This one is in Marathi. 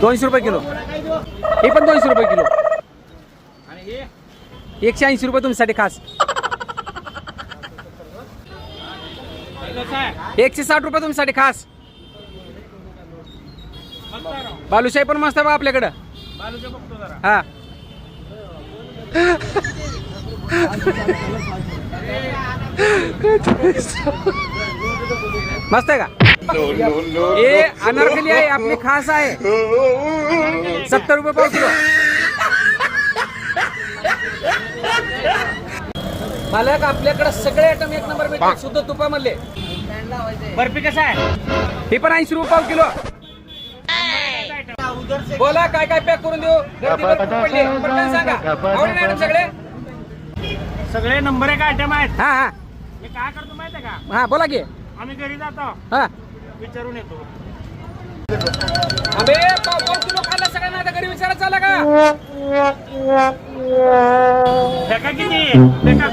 दोनशे रुपये किलो. हे पण दोनशे रुपये किलो. एकशे ऐंशी रुपये तुमच्यासाठी खास. एकशे साठ रुपये तुमच्यासाठी खास. बालुशाही पण मस्त आहे बा आपल्याकडं. हा. मस्त आहे का? हे अनारकली आहे आपली खास आहे. सत्तर रुपये पाव किलो. मालक आपल्याकडे सगळे आयटम एक नंबर भेटतात शुद्ध तुपामधले. बर्फी कसं आहे? हे पण ऐंशी रुपये पाव किलो. बोला काय काय पॅक करून देऊ. पटकन सांगा. आवडले सगळे? सगळे नंबर एक आयटम आहेत. हा हा. मी काय करतो माहितीये का? हा बोला की. आम्ही घरी जातो. हा. विचारून येतो. अबे पाव पाव किलो खाल्ला सगळ्यांना आता घरी विचारायला चाला का? फेका किती? फेका